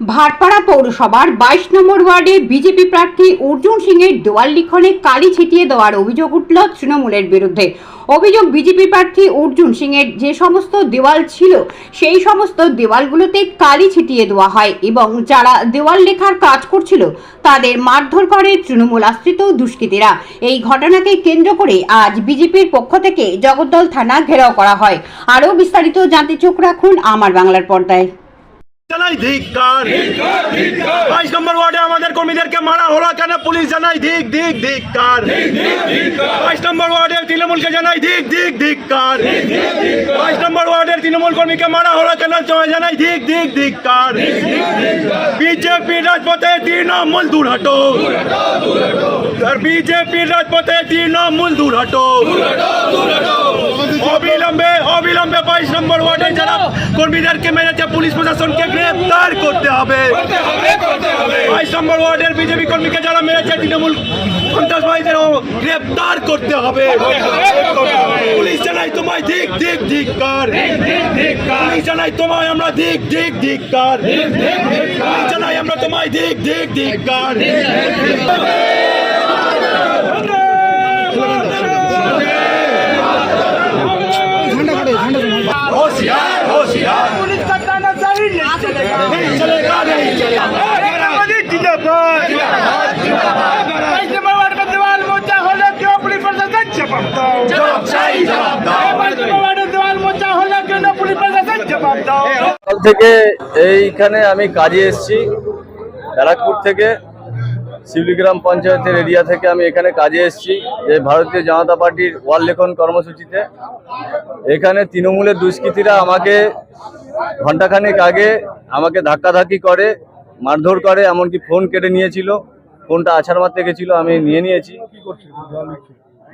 ভাটপাড়া পৌরসভার বাইশ নম্বর ওয়ার্ডে বিজেপি প্রার্থী অর্জুন সিং এর দেওয়াল লিখনে কালি ছিটিয়ে দেওয়ার অভিযোগ উঠল তৃণমূলের বিরুদ্ধে। অভিযোগ বিজেপি প্রার্থী অর্জুন সিং এর যে সমস্ত দেওয়াল ছিল, সেই সমস্ত দেওয়ালগুলোতে কালি ছিটিয়ে দেওয়া হয় এবং যারা দেওয়াল লেখার কাজ করছিল, তাদের মারধর করে তৃণমূল আশ্রিত দুষ্কৃতীরা। এই ঘটনাকে কেন্দ্র করে আজ বিজেপির পক্ষ থেকে জগদ্দল থানা ঘেরাও করা হয়। আরও বিস্তারিত জানতে চোখ রাখুন আমার বাংলার পর্দায়। জানাই ধিক্কার বাইশ নম্বর ওয়ার্ডে আমাদের কর্মীদেরকে মারা হলো কেন? পুলিশ জানাই ধিক ধিক ধিক্কার বাইশ নম্বর ওয়ার্ডের তৃণমূলকে জানাই ধিক ধিক ধিক্কার বাইশ নম্বর ওয়ার্ডের তৃণমূল কর্মীকে মারা হলো কেন? জানাই ধিক ধিক ধিক্কার বিজেপি রাজপথে তৃণমূল দূর হটো বিজেপি রাজপথে তৃণমূল দূর হটো অবিলম্বে অবিলম্বে বাইশ নম্বর ওয়ার্ডে যারা কর্মীদেরকে মেরেছে পুলিশ প্রশাসনকে গ্রেফতার করতে হবে। বাইশ নম্বর ওয়ার্ডের বিজেপি কর্মীকে যারা মেরেছে তৃণমূল সন্ত্রাসবাদীদের গ্রেফতার করতে হবে। পুলিশ জানাই তোমায় দিক দিক দিক পুলিশ জানাই তোমায় আমরা দিক দিক দিক কার। পুলিশ জানাই আমরা তোমায় দিক দিক দিক কার। ঝান্ডা ঝান্ডা ঝান্ডা থেকে এইখানে আমি কাজে এসেছি, ব্যারাকপুর থেকে শিবলিগ্রাম পঞ্চায়েতের এরিয়া থেকে আমি এখানে কাজে এসেছি, যে ভারতীয় জনতা পার্টির ওয়াল লেখন কর্মসূচিতে। এখানে তৃণমূলের দুষ্কৃতীরা আমাকে ঘন্টাখানেক আগে আমাকে ধাক্কাধাক্কি করে মারধর করে এমনকি ফোন কেটে নিয়েছিল। ফোনটা আছাড় মারতে গেছিল আমি নিয়ে নিয়েছি।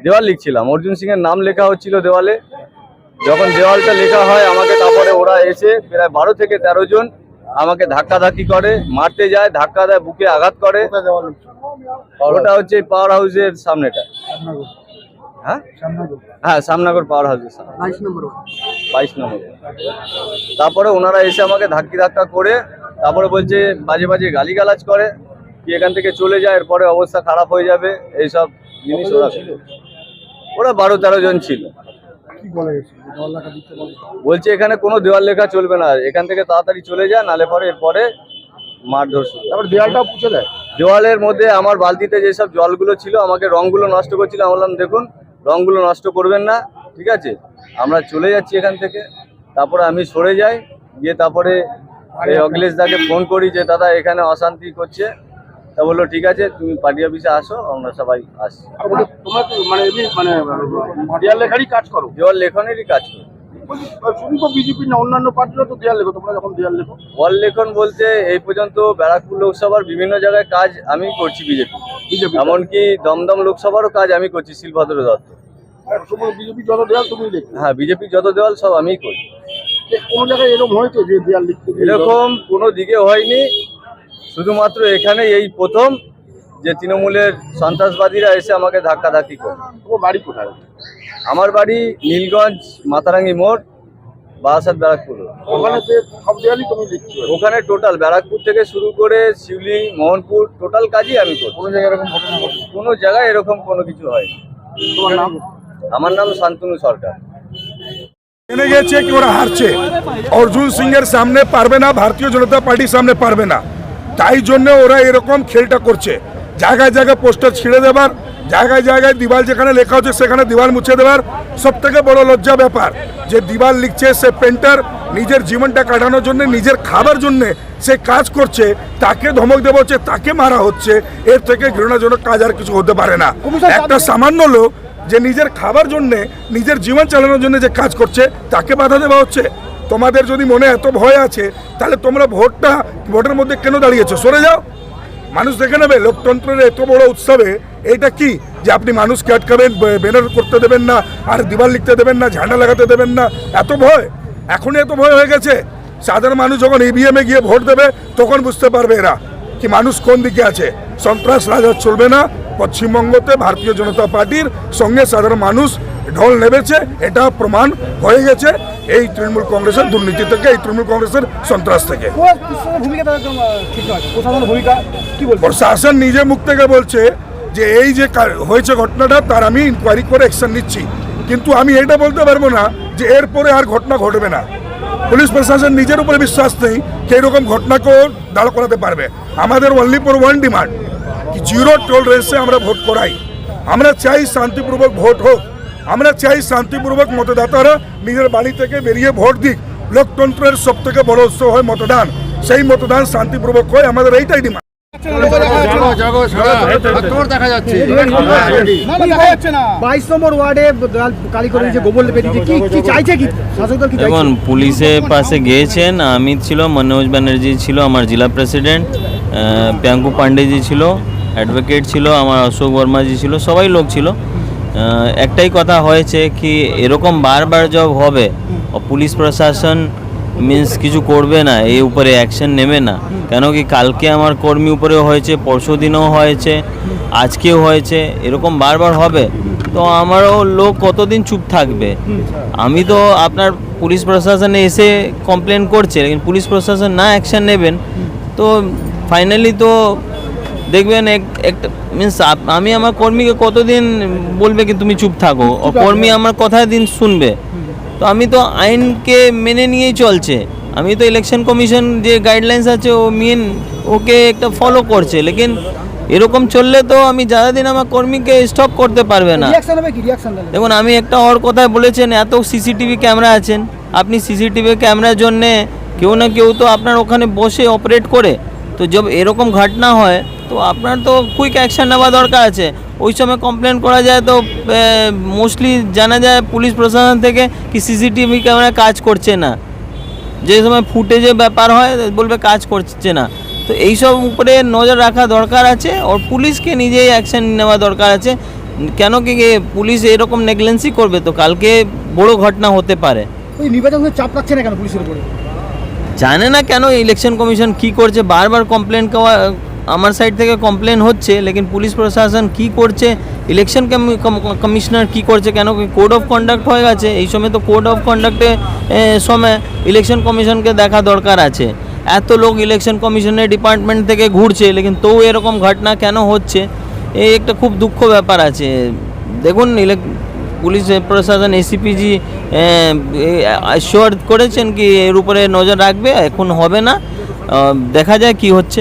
দেওয়াল লিখছিলাম। অর্জুন সিং এর নাম লেখা হচ্ছিল দেওয়ালে। যখন দেওয়ালটা লেখা হয় আমাকে তারপরে ওরা এসে প্রায় বারো থেকে তেরো জন আমাকে ধাক্কাধাক্কি করে মারতে যায় ধাক্কা দেয় বুকে আঘাত করে। ওটা হচ্ছে পাওয়ার হাউসের সামনেটা। হ্যাঁ? হ্যাঁ সামনাগর পাওয়ার হাউসের সামনে। বাইশ নম্বর তারপরে ওনারা এসে আমাকে ধাক্কি ধাক্কা করে তারপরে বলছে মাঝে বাজে গালিগালাজ করে কি এখান থেকে চলে যায় এরপরে অবস্থা খারাপ হয়ে যাবে এইসব জিনিস ওরা ওরা বারো তেরো জন ছিল। বলছে এখানে কোনো দেওয়াল লেখা চলবে না এখান থেকে তাড়াতাড়ি চলে যায় নালে পরে এরপরে মারধর শুরু তারপর দেয়ালটাও পুছে দেয়? দেওয়ালের মধ্যে আমার বালতিতে যেসব জলগুলো ছিল আমাকে রংগুলো নষ্ট করছিল আমি বললাম দেখুন রংগুলো নষ্ট করবেন না ঠিক আছে? আমরা চলে যাচ্ছি এখান থেকে। তারপরে আমি সরে যাই গিয়ে তারপরে এই অখিলেশ দাকে ফোন করি যে দাদা এখানে অশান্তি করছে। তা বলল ঠিক আছে তুমি পার্টি অফিসে আসো আমরা সবাই আসছি। বলে মানে মানে দেয়াল লেখারই কাজ করো? দেওয়াল লেখনেরই কাজ করি। বলছি, শুধু তো বিজেপি না অন্যান্য পার্টিরও তো দেয়াল লেখো তোমরা যখন দেয়াল লেখো? ওয়াল লেখন বলতে এই পর্যন্ত ব্যারাকপুর লোকসভার বিভিন্ন জায়গায় কাজ আমি করছি বিজেপি এমনকি দমদম লোকসভারও কাজ আমি করছি শিলভদ্র দত্ত। বিজেপি যত দেয়াল তুমি হ্যাঁ বিজেপি যত দেওয়াল সব আমিই করি। কোনো জায়গায় এরকম হয়েছে যে দেয়াল লিখতে এরকম কোনো দিকে হয়নি। শুধুমাত্র এখানে এই প্রথম যে তৃণমূলের সন্ত্রাসবাদীরা এসে আমাকে ধাক্কাধাক্কি করে। তোমার বাড়ি কোথায়? আমার বাড়ি নীলগঞ্জ মাতারাঙ্গি মোড় বারাসাত ব্যারাকপুর। ওখানে যে সব দেয়ালই তুমি লিখছো ওখানে টোটাল ব্যারাকপুর থেকে শুরু করে শিউলি মোহনপুর টোটাল কাজই আমি করি কোনো জায়গায় এরকম ঘটনা ঘটে কোনো জায়গায় এরকম কোনো কিছু তোমার নাম? আমার নাম শান্তনু সরকার। জেনে গেছে কি ওরা হারছে। অর্জুন সিং এর সামনে পারবে না ভারতীয় জনতা পার্টির সামনে পারবে না। তাই জন্য ওরা এরকম খেলটা করছে। জায়গায় জায়গায় পোস্টার ছিঁড়ে দেবার জায়গায় জায়গায় দিওয়াল যেখানে লেখা হচ্ছে সেখানে দিওয়াল মুছে দেওয়ার সব থেকে বড় লজ্জা ব্যাপার। যে দিওয়াল লিখছে সে পেন্টার নিজের জীবনটা কাটানোর জন্য নিজের খাবার জন্য সে কাজ করছে তাকে ধমক দেওয়া হচ্ছে তাকে মারা হচ্ছে এর থেকে ঘৃণাজনক কাজ আর কিছু হতে পারে না। একটা সামান্য লোক যে নিজের খাবার জন্য, নিজের জীবন চালানোর জন্য যে কাজ করছে, তাকে বাধা দেওয়া হচ্ছে? তোমাদের যদি মনে এত ভয় আছে, তাহলে তোমরা ভোটটা ভোটের মধ্যে কেন দাঁড়িয়েছো? সরে যাও। মানুষ দেখে নেবে, লোকতন্ত্রের এত বড় উৎসবে এটা কি? যে আপনি মানুষকে আটকাবেন ব্যানার করতে দেবেন না, আর দিবার লিখতে দেবেন না, ঝান্ডা লাগাতে দেবেন না। এত ভয়? এখনই এত ভয় হয়ে গেছে? সাধারণ মানুষ যখন ইভিএমে গিয়ে ভোট দেবে, তখন বুঝতে পারবে এরা, কি মানুষ কোন দিকে আছে। সন্ত্রাস রাজা চলবে না পশ্চিমবঙ্গতে ভারতীয় জনতা পার্টির সঙ্গে সাধারণ মানুষ ঢল নেবেছে এটা প্রমাণ হয়ে গেছে এই তৃণমূল কংগ্রেসের দুর্নীতি থেকে এই তৃণমূল কংগ্রেসের সন্ত্রাস থেকে। প্রশাসন নিজে মুখ থেকে বলছে যে এই যে হয়েছে ঘটনাটা তার আমি ইনকোয়ারি করে অ্যাকশন নিচ্ছি। কিন্তু আমি এটা বলতে পারব না যে এরপরে আর ঘটনা ঘটবে না। পুলিশ প্রশাসন নিজের উপরে বিশ্বাস নেই যে এরকম ঘটনাকেও দাঁড় করাতে পারবে। আমাদের only for one demand zero টলারেন্সে আমরা ভোট করাই। আমরা চাই শান্তিপূর্বক ভোট হোক। আমরা চাই শান্তিপূর্বক মতদাতারা নিজের বাড়ি থেকে বেরিয়ে ভোট দিক। লোকতন্ত্রের সব থেকে বড় উৎস হয় মতদান। সেই মতদান শান্তিপূর্বক হয় আমাদের এইটাই ডিমান্ড পুলিশের পাশে গিয়েছেন অমিত ছিল মনোজ ব্যানার্জি ছিল আমার জেলা প্রেসিডেন্ট আহ, প্রিয়াঙ্কু পান্ডেজি ছিল। অ্যাডভোকেট ছিল, আমার অশোক বর্মাজি ছিল, সবাই লোক ছিল। একটাই কথা হয়েছে কি, এরকম বারবার জব হবে পুলিশ প্রশাসন মিন্স কিছু করবে না, এই উপরে অ্যাকশন নেবে না। কেন কি, কালকে আমার কর্মী উপরেও হয়েছে, পরশু দিনও হয়েছে, আজকেও হয়েছে, এরকম বারবার হবে। তো আমারও লোক কতদিন চুপ থাকবে? আমি তো আপনার পুলিশ প্রশাসনে এসে কমপ্লেন করছে কিন্তু পুলিশ প্রশাসন না অ্যাকশন নেবেন, তো ফাইনালি তো দেখবেন এক একটা মিনস আমি আমার কর্মীকে কতদিন বলবে কি তুমি চুপ থাকো? কর্মী আমার কথায় দিন শুনবে। তো আমি তো আইনকে মেনে নিয়েই চলছে। আমি তো ইলেকশন কমিশন যে গাইডলাইন্স আছে ও মেন ওকে একটা ফলো করছে। লেকিন এরকম চললে তো আমি যারা দিন আমার কর্মীকে স্টপ করতে পারবে না। দেখুন আমি একটা ওর কথায় বলেছেন এত সিসিটিভি ক্যামেরা আছেন। আপনি সিসিটিভি ক্যামেরার জন্যে কেউ না কেউ তো আপনার ওখানে বসে অপারেট করে। তো যব এরকম ঘটনা হয় তো আপনার তো কুইক অ্যাকশন নেওয়া দরকার আছে। ওই সময় কমপ্লেন করা যায় তো মোস্টলি জানা যায় পুলিশ প্রশাসন থেকে কি সিসিটিভি ক্যামেরা কাজ করছে না। যে সময় ফুটেজে ব্যাপার হয় বলবে কাজ করছে না। তো এইসব উপরে নজর রাখা দরকার আছে আর পুলিশকে নিজেই অ্যাকশন নেওয়া দরকার আছে। কেন কি পুলিশ এরকম নেগলেন্সি করবে তো? কালকে বড় ঘটনা হতে পারে। ওই নির্বাচন চাপ রাখছে না কেন পুলিশের উপরে? জানে না কেন ইলেকশন কমিশন কি করছে বারবার কমপ্লেন আমার সাইড থেকে কমপ্লেন হচ্ছে, লেকিন পুলিশ প্রশাসন কি করছে ইলেকশন কমিশনার কি করছে, কেন কোড অফ কন্ডাক্ট হয়ে গেছে, এই সময় তো কোড অফ কন্ডাক্টে সময় ইলেকশন কমিশনকে দেখা দরকার আছে। এত লোক ইলেকশন কমিশনের ডিপার্টমেন্ট থেকে ঘুরছে, লেকিন তবু এরকম ঘটনা কেন হচ্ছে এই একটা খুব দুঃখ ব্যাপার আছে। দেখুন ইলেক পুলিশ প্রশাসন এসিপিজি শিওর করেছেন কি এর উপরে নজর রাখবে, এখন হবে না দেখা যায় কি হচ্ছে।